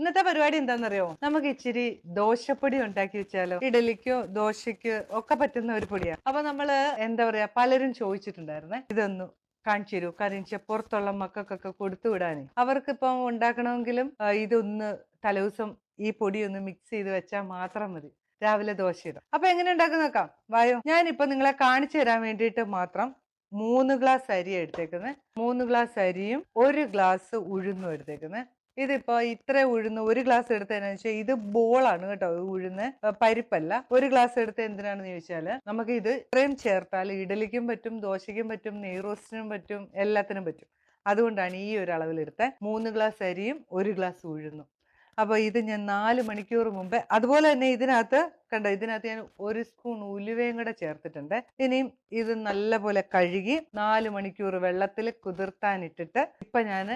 ഇന്നത്തെ പരിപാടി എന്താണെന്നറിയോ? നമുക്ക് ഇച്ചിരി ദോശപ്പൊടി ഉണ്ടാക്കി വെച്ചാലോ? ഇഡലിക്കോ ദോശയ്ക്കോ ഒക്കെ പറ്റുന്ന ഒരു പൊടിയാണ് അപ്പൊ നമ്മൾ എന്താ പറയാ പലരും ചോദിച്ചിട്ടുണ്ടായിരുന്നേ ഇതൊന്നു കാണിച്ചു തരൂ. കരിഞ്ച പുറത്തുള്ള മക്കൾക്കൊക്കെ കൊടുത്തു വിടാനേ. അവർക്കിപ്പം ഉണ്ടാക്കണമെങ്കിലും ഇതൊന്ന് തലേദിവസം ഈ പൊടി ഒന്ന് മിക്സ് ചെയ്ത് വെച്ചാൽ മാത്രം മതി. രാവിലെ ദോശ ഇടും അപ്പൊ എങ്ങനെ ഉണ്ടാക്കുന്ന നോക്കാം. വായോ ഞാനിപ്പോ നിങ്ങളെ കാണിച്ചു തരാൻ വേണ്ടിയിട്ട് മാത്രം മൂന്ന് ഗ്ലാസ് അരി എടുത്തേക്കുന്നത് മൂന്ന് ഗ്ലാസ് അരിയും ഒരു ഗ്ലാസ് ഉഴുന്നും എടുത്തേക്കുന്നത് ഇതിപ്പോ ഇത്ര ഉഴുന്ന് ഒരു ഗ്ലാസ് എടുത്തതെന്നു വെച്ചാൽ ഇത് ബോളാണ് കേട്ടോ ഉഴുന്ന്. പരിപ്പല്ല. ഒരു ഗ്ലാസ് എടുത്ത് എന്തിനാണെന്ന് ചോദിച്ചാൽ നമുക്ക് ഇത് ഇത്രയും ചേർത്താൽ ഇഡലിക്കും പറ്റും ദോശയ്ക്കും പറ്റും നെയ്റോസ്റ്റിനും പറ്റും എല്ലാത്തിനും പറ്റും. അതുകൊണ്ടാണ് ഈ ഒരു അളവിലെടുത്ത മൂന്ന് ഗ്ലാസ് അരിയും ഒരു ഗ്ലാസ് ഉഴുന്നു. അപ്പോൾ ഇത് ഞാൻ നാല് മണിക്കൂർ മുമ്പേ അതുപോലെ തന്നെ ഇതിനകത്ത് കണ്ടോ ഇതിനകത്ത് ഞാൻ ഒരു സ്പൂൺ ഉലുവയും കൂടെ ചേർത്തിട്ടുണ്ട്. ഇനിയും ഇത് നല്ലപോലെ കഴുകി നാല് മണിക്കൂർ വെള്ളത്തിൽ കുതിർത്താനിട്ടിട്ട് ഇപ്പം ഞാൻ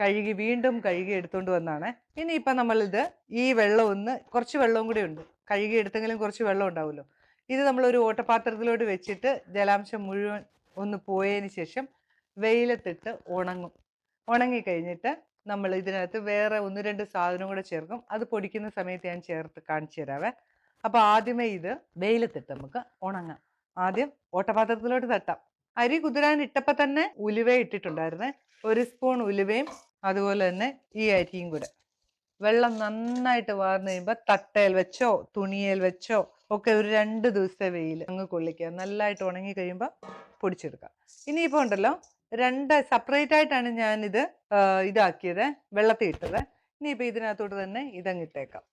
കഴുകി വീണ്ടും കഴുകി എടുത്തുകൊണ്ട് വന്നാണ്. ഇനിയിപ്പം നമ്മളിത് ഈ വെള്ളം ഒന്ന് കുറച്ച് വെള്ളവും കൂടി ഉണ്ട്. കഴുകി എടുത്തെങ്കിലും കുറച്ച് വെള്ളം ഉണ്ടാവുമല്ലോ. ഇത് നമ്മളൊരു ഓട്ടപാത്രത്തിലോട്ട് വെച്ചിട്ട് ജലാംശം മുഴുവൻ ഒന്ന് പോയതിന് ശേഷം വെയിലത്തിട്ട് ഉണങ്ങും. ഉണങ്ങി കഴിഞ്ഞിട്ട് നമ്മൾ ഇതിനകത്ത് വേറെ ഒന്ന് രണ്ട് സാധനം കൂടെ ചേർക്കും. അത് പൊടിക്കുന്ന സമയത്ത് ഞാൻ ചേർത്ത് കാണിച്ചു തരാവേ. അപ്പോൾ ആദ്യമേ ഇത് വെയിലത്തിട്ട് നമുക്ക് ഉണങ്ങാം. ആദ്യം ഓട്ടപാത്രത്തിലോട്ട് തട്ടാം. അരി കുതിരാൻ ഇട്ടപ്പോൾ തന്നെ ഉലുവ ഇട്ടിട്ടുണ്ടായിരുന്നേ. ഒരു സ്പൂൺ ഉലുവയും അതുപോലെ തന്നെ ഈ അരിയും കൂടെ. വെള്ളം നന്നായിട്ട് വാർന്നു കഴിയുമ്പോൾ തട്ടയിൽ വെച്ചോ തുണിയിൽ വെച്ചോ ഒക്കെ ഒരു രണ്ട് ദിവസത്തെ വെയിൽ അങ്ങ് കൊള്ളിക്കുക. നല്ലതായിട്ട് ഉണങ്ങി കഴിയുമ്പോൾ പൊടിച്ചെടുക്കാം ഇനിയിപ്പോൾ ഉണ്ടല്ലോ രണ്ട് സെപ്പറേറ്റ് ആയിട്ടാണ് ഞാനിത് ഇതാക്കിയത് വെള്ളത്തിൽ ഇട്ടത്. ഇനിയിപ്പോൾ ഇതിനകത്തോട്ട് തന്നെ ഇതങ്ങ് ഇട്ടേക്കാം.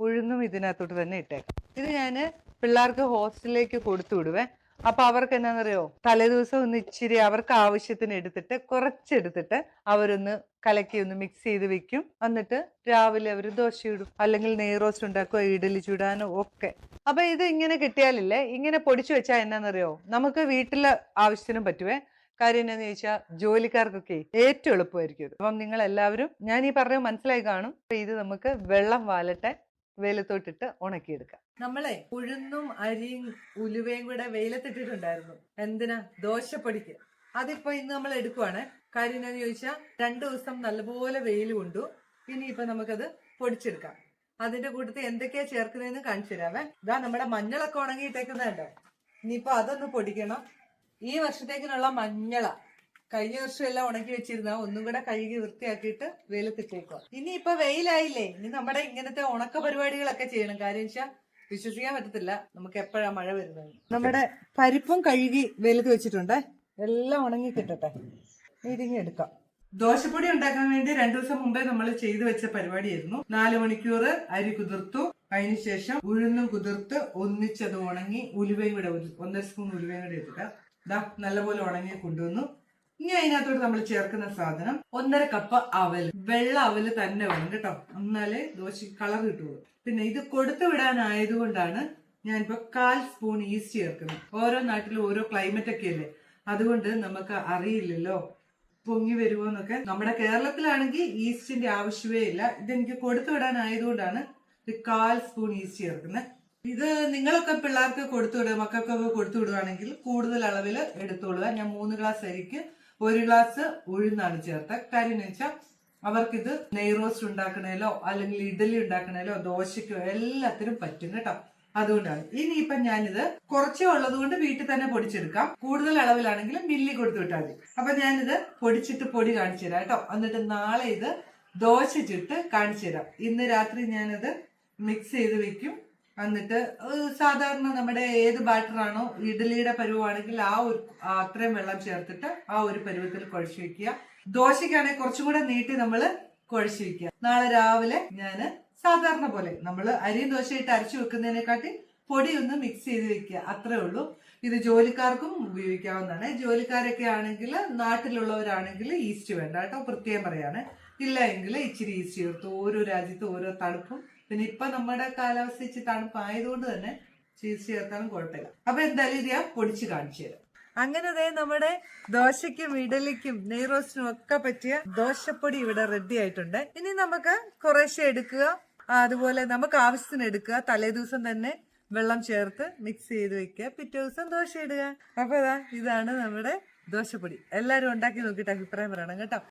ഉഴുന്നും ഇതിനകത്തോട്ട് തന്നെ ഇട്ടേക്കാം. ഇത് ഞാൻ പിള്ളേർക്ക് ഹോസ്റ്റലിലേക്ക് കൊടുത്തു വിടുവേ. അപ്പൊ അവർക്ക് എന്നാന്നറിയോ? തലേദിവസം ഒന്ന് ഇച്ചിരി അവർക്ക് ആവശ്യത്തിന് എടുത്തിട്ട് കുറച്ചെടുത്തിട്ട് അവരൊന്ന് കലക്കി ഒന്ന് മിക്സ് ചെയ്ത് വെക്കും. എന്നിട്ട് രാവിലെ അവർ ദോശ ഇടും അല്ലെങ്കിൽ നെയ്റോസ്റ്റ് ഉണ്ടാക്കുക ഇഡലി ചൂടാനോ ഒക്കെ. അപ്പൊ ഇത് ഇങ്ങനെ കിട്ടിയാലില്ലേ? ഇങ്ങനെ പൊടിച്ചു വെച്ചാൽ എന്നാന്നറിയോ? നമുക്ക് വീട്ടിലെ ആവശ്യത്തിനും പറ്റുവേ. കാര്യം എന്നാന്ന് ചോദിച്ചാൽ ജോലിക്കാർക്കൊക്കെ ഏറ്റവും എളുപ്പമായിരിക്കും അപ്പം നിങ്ങൾ എല്ലാവരും ഞാൻ ഈ പറഞ്ഞത് മനസ്സിലായി കാണും. ഇത് നമുക്ക് വെള്ളം വാലട്ടെ. വെയിലത്തോട്ടിട്ട് ഉണക്കിയെടുക്കാം. നമ്മളെ ഉഴുന്നും അരിയും ഉലുവയും കൂടെ വെയിലത്തിട്ടിട്ടുണ്ടായിരുന്നു. എന്തിനാ? ദോശപ്പൊടിക്ക്. അതിപ്പോ ഇന്ന് നമ്മൾ എടുക്കുവാണ്. കാര്യം എന്താന്ന് ചോദിച്ചാൽ രണ്ടു ദിവസം നല്ലപോലെ വെയിൽ കൊണ്ടു. ഇനിയിപ്പോ നമുക്കത് പൊടിച്ചെടുക്കാം. അതിന്റെ കൂട്ടത്തിൽ എന്തൊക്കെയാ ചേർക്കുന്നതെന്ന് കാണിച്ചു തരാമേ ഇതാ നമ്മുടെ മഞ്ഞളൊക്കെ ഉണങ്ങിയിട്ടേക്കുന്നുണ്ടോ ഇനിയിപ്പോ അതൊന്ന് പൊടിക്കണം. ഈ വർഷത്തേക്കിനുള്ള മഞ്ഞള. കഴിഞ്ഞ വർഷം എല്ലാം ഉണക്കി വെച്ചിരുന്ന ഒന്നും കൂടെ കഴുകി വൃത്തിയാക്കിയിട്ട് വെയിലത്തിട്ടേക്കുക ഇനി ഇപ്പൊ വെയിലായില്ലേ? ഇനി നമ്മുടെ ഇങ്ങനത്തെ ഉണക്ക പരിപാടികളൊക്കെ ചെയ്യണം. കാര്യം വെച്ചാൽ വിശ്വസിക്കാൻ പറ്റത്തില്ല. നമുക്ക് എപ്പോഴാ മഴ വരുന്നത്? നമ്മുടെ പരിപ്പും കഴുകി വെയിലത്ത് വെച്ചിട്ടുണ്ട്. എല്ലാം ഉണങ്ങി കിട്ടട്ടെ. എടുക്കാം. ദോശപ്പൊടി ഉണ്ടാക്കാൻ വേണ്ടി രണ്ടു ദിവസം മുമ്പേ നമ്മൾ ചെയ്തു വെച്ച പരിപാടിയായിരുന്നു. നാല് മണിക്കൂർ അരി കുതിർത്തു. അതിനുശേഷം ഉഴുന്നും കുതിർത്ത് ഒന്നിച്ചത് ഉണങ്ങി ഉലുവയും കൂടെ ഒന്നര സ്പൂൺ ഉലുവയും കൂടെ ഇതാ നല്ലപോലെ ഉണങ്ങി കൊണ്ടുവന്നു. ഇനി അതിനകത്തോട്ട് നമ്മൾ ചേർക്കുന്ന സാധനം ഒന്നര കപ്പ് അവൽ. വെള്ള അവൽ തന്നെ വേണം കേട്ടോ. എന്നാലേ ദോശ കളർ കിട്ടുള്ളൂ. പിന്നെ ഇത് കൊടുത്തു വിടാനായതുകൊണ്ടാണ് ഞാനിപ്പോ കാൽ സ്പൂൺ ഈസ്റ്റ് ചേർക്കുന്നത്. ഓരോ നാട്ടിലും ഓരോ ക്ലൈമറ്റ് ഒക്കെ അല്ലേ? അതുകൊണ്ട് നമുക്ക് അറിയില്ലല്ലോ. പൊങ്ങി വരുമോ എന്നൊക്കെ. നമ്മുടെ കേരളത്തിലാണെങ്കിൽ ഈസ്റ്റിന്റെ ആവശ്യമേ ഇല്ല. ഇതെനിക്ക് കൊടുത്തു വിടാനായതുകൊണ്ടാണ് ഒരു കാൽ സ്പൂൺ ഈസ്റ്റ് ചേർക്കുന്നത്. ഇത് നിങ്ങളൊക്കെ പിള്ളേർക്ക് കൊടുത്തു വിടുക മക്കൾക്കൊക്കെ കൊടുത്തു വിടുവാണെങ്കിൽ കൂടുതൽ അളവിൽ എടുത്തോളുക. ഞാൻ മൂന്ന് ഗ്ലാസ് അരിക്ക് ഒരു ഗ്ലാസ് ഉഴുന്നാണ് ചേർത്ത. കാര്യം വെച്ചാൽ അവർക്കിത് നെയ് റോസ്റ്റ് ഉണ്ടാക്കണേലോ അല്ലെങ്കിൽ ഇഡലി ഉണ്ടാക്കണേലോ ദോശയ്ക്കോ എല്ലാത്തിനും പറ്റും കേട്ടോ. അതുകൊണ്ടാണ്. ഇനിയിപ്പൊ ഞാനിത് കുറച്ചേ ഉള്ളത് കൊണ്ട് വീട്ടിൽ തന്നെ പൊടിച്ചെടുക്കാം. കൂടുതൽ അളവിലാണെങ്കിൽ മില്ലി കൊടുത്തു വിട്ടാൽ മതി. അപ്പൊ ഞാനിത് പൊടിച്ചിട്ട് പൊടി കാണിച്ചു തരാം കേട്ടോ. എന്നിട്ട് നാളെ ഇത് ദോശ ചുട്ട് കാണിച്ചു തരാം. ഇന്ന് രാത്രി ഞാനിത് മിക്സ് ചെയ്ത് വെക്കും. എന്നിട്ട് സാധാരണ നമ്മുടെ ഏത് ബാറ്ററാണോ ഇഡലിയുടെ പരുവാണെങ്കിൽ ആ ഒരു അത്രയും വെള്ളം ചേർത്തിട്ട് ആ ഒരു പരുവത്തിൽ കുഴച്ച് വെക്കുക. ദോശയ്ക്കാണെങ്കിൽ കുറച്ചും കൂടെ നീട്ടി നമ്മൾ കുഴച്ച് വെക്കുക. നാളെ രാവിലെ ഞാൻ സാധാരണ പോലെ നമ്മൾ അരിയും ദോശയിട്ട് അരച്ചു വെക്കുന്നതിനെക്കാട്ടി പൊടി ഒന്ന് മിക്സ് ചെയ്ത് വെക്കുക. അത്രേ ഉള്ളൂ. ഇത് ജോലിക്കാർക്കും ഉപയോഗിക്കാവുന്നതാണ്. ജോലിക്കാരൊക്കെ ആണെങ്കിൽ നാട്ടിലുള്ളവരാണെങ്കിൽ ഈസ്റ്റ് വേണ്ട കേട്ടോ. പ്രത്യേകം പറയാണ്. ഇല്ല എങ്കിൽ ഇച്ചിരി ഈസി എടുത്തു. ഓരോ രാജ്യത്ത് ഓരോ തണുപ്പും. പിന്നെ ഇപ്പൊ നമ്മുടെ കാലാവസ്ഥ ഇച്ചിരി തണുപ്പായതുകൊണ്ട് തന്നെ ചീസ് ചേർത്താലും കുഴപ്പമില്ല. അപ്പൊ എന്തായാലും ഇത് ഞാൻ പൊടിച്ച് കാണിച്ചു തരാം. അങ്ങനെ ദേ നമ്മുടെ ദോശയ്ക്കും ഇഡലിക്കും നെയ് റോസ്റ്റിനും ഒക്കെ പറ്റിയ ദോശപ്പൊടി ഇവിടെ റെഡി ആയിട്ടുണ്ട്. ഇനി നമുക്ക് കുറേശ്ശെ എടുക്കുക. അതുപോലെ നമുക്ക് ആവശ്യത്തിന് എടുക്കുക. തലേ ദിവസം തന്നെ വെള്ളം ചേർത്ത് മിക്സ് ചെയ്ത് വെക്കുക. പിറ്റേ ദിവസം ദോശ ഇടുക. അപ്പൊ ഇതാ ഇതാണ് നമ്മുടെ ദോശപ്പൊടി. എല്ലാവരും ഉണ്ടാക്കി നോക്കിയിട്ട് അഭിപ്രായം പറയണം കേട്ടോ.